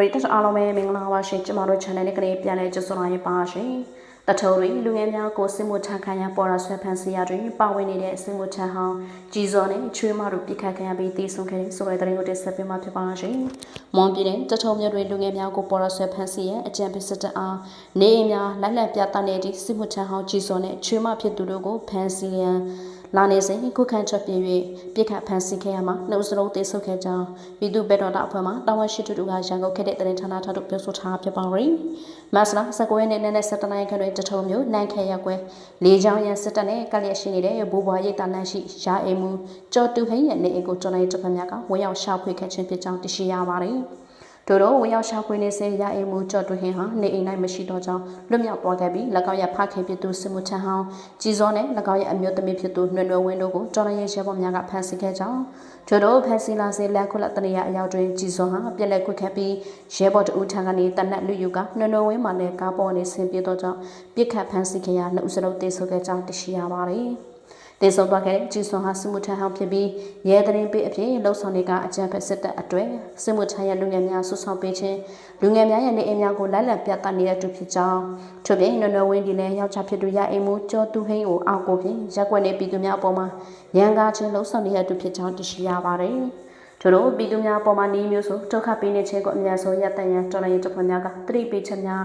ပရိသတ်အားလုံးပဲမင်္ဂလာပါရှင်ကျမတို့ channel လေးကနေပြန်လည်ကြိုဆိုလာရပါရှင်တထုံတွေလူငယ်များကိုစစ်မှုထမ်းခံရပေါ်ရာဆွဲဖန်စီရတွင်ပါဝင်နေတဲ့စစ်မှုထမ်းဟောင်းကြီးစောနဲ့ချွေးမတို့ပြစ်ခတ်ခံရပြီးတည်ဆုံခဲ့တဲ့ဆိုတဲ့တဲ့ရင်ကိုတက်ဆက်ပေးမှာဖြစ်ပါရှင်မွန်ပြည်နယ်တထုံမြို့တွင်လူငယ်များကိုပေါ်ရာဆွဲဖန်စီရအကြံပေးစစ်တပ်အားနေအိမ်များလက်လက်ပြသတဲ့ဒီစစ်မှုထမ်းဟောင်းကြီးစောနဲ့ချွေးမဖြစ်သူတို့ကိုဖန်စီရန် လာနေစဉ်ခုခံချက်ပြင်း၍ပြစ်ခတ်ဖန်ဆီးခဲ့ရမှာနှုတ်စလုံးတေဆုပ်ခဲ့ကြောင်းပြည်သူ့ဘက်တော်တာအဖွဲ့မှတာဝန်ရှိသူတို့ကရန်ကုန်ခဲ့တဲ့တရင်ဌာနထတို့ပြောဆိုထားဖြစ်ပါရယ်မတ်လ19ရက်နေ့နဲ့17နိုင်ခန့်တွင်တထုံမျိုးနိုင်ခဲရက်ကွဲလေးချောင်းရန်စစ်တပ်နဲ့ကလျက်ရှိနေတဲ့ဘူဘွားရိတ်တာလန့်ရှိရာအိမ်မူကျော်တူဟိန်းရဲ့နေအိမ်ကိုကျွန်တော်ရဲ့တပ်ဖက်များကဝေရောက်ရှာဖွေခဲ့ခြင်းဖြစ်ကြောင်းသိရှိရပါတယ် တို့တော့ဝင်ရောက်ရှာဖွေနေစဉ်ရအိမ်မူကြော့တွဟင်းဟာနေအိမ်၌မရှိတော့ကြောင်းလွတ်မြောက်သွားခဲ့ပြီး၎င်းရဲ့ဖခင်ဖြစ်သူစစ်မှုထမ်းဟောင်းကြီးစောနဲ့၎င်းရဲ့အမျိုးသမီးဖြစ်သူနှွယ်နှွယ်ဝင်းတို့ကိုတော်ရရဲ့ရဲဘော်များကဖမ်းဆီးခဲ့ကြောင်းတို့တော့ဖမ်းဆီးလာစေလက်ခုလက်တနေရအရောက်တွင်ကြီးစောဟာပြက်လက်ခွက်ခဲ့ပြီးရဲဘော်တဦးထံကနေတနက်လူယူကနှွယ်နှွယ်ဝင်းမှလည်းကားပေါ်နေဆင်းပြေတော့ကြောင်းပြစ်ခတ်ဖမ်းဆီးခဲ့ရနှုတ်စလုံးတေဆိုခဲ့ကြောင်းသိရှိရပါတယ် တေဆုံသွားခဲ့တဲ့ဂျီဆွန်ဟာစစ်မှုထမ်းဟောင်းဖြစ်ပြီးရဲတရင်ပေးအဖြစ်လှုပ်ဆောင်နေကအကြံဖက်စစ်တပ်အတွေ့စစ်မှုထမ်းရဲ့လူငယ်များဆွဆောင်ပေးခြင်းလူငယ်များရဲ့နေအိမ်များကိုလိုက်လံပြသနေတဲ့သူဖြစ်ကြောင်းထို့ပြင်နော်နော်ဝင်းဒီလည်းယောက်ျားဖြစ်သူရအိမ်မူကျော်သူဟိန်းကိုအောက်ကိုဖြင့်ရက်ွက်နေပြည်သူများအပေါ်မှာရန်ကားခြင်းလှုပ်ဆောင်နေတဲ့သူဖြစ်ကြောင်းသိရှိရပါတယ် တို့တို့ပြည်သူများပေါ်မှာနေမျိုးဆိုဒုက္ခပေးနေခြင်းကိုအများဆုံးရပ်တန့်ရန်တော်လှန်ရေးတပ်ဖွဲ့များကတတိပေးချက်များ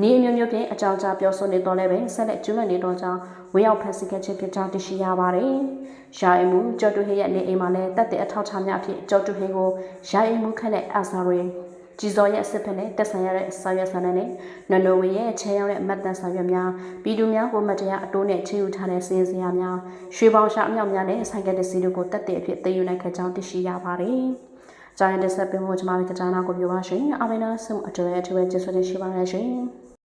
နေအမျိုးမျိုးဖြင့်အကြောင်းကြားပြောဆိုနေတော့လည်းပဲဆက်လက်ကျွမ်းနေတော့ကြောင်းဝေရောက်ဖန်ဆီးခဲ့ခြင်းဖြစ်ကြောင်းသိရှိရပါတယ်။ရာအိမ်မူကျော်တူဟိရဲ့နေအိမ်မှာလည်းတက်တဲ့အထောက်ထားများဖြင့်ကျော်တူဟိကိုရာအိမ်မူခက်တဲ့အာဆာရီ ကြည်စော်ရဲ့အစစ်ဖက်နဲ့တက်ဆိုင်ရတဲ့စာရွက်စာတမ်းနဲ့နော်နိုဝေရဲ့ချဲရောက်တဲ့အမတ်တန်စာရွက်များပြည်သူများကိုမတရားအတိုးနဲ့ချေယူထားတဲ့စည်စရာများရွှေပေါင်ရှာအမြောက်များနဲ့ဆိုင်ကယ်တစီတို့ကိုတက်တဲ့အဖြစ်သိယူနိုင်ခဲ့ကြောင်းသိရှိရပါတယ်။ကျန်တဲ့ဆက်ပင်ကိုကျွန်မတို့ကြားနာကိုပြောပါရှင်။အမင်းနာဆုံအတွေ့အထူးပဲကျေးဇူးတင်ရှိပါတယ်ရှင်။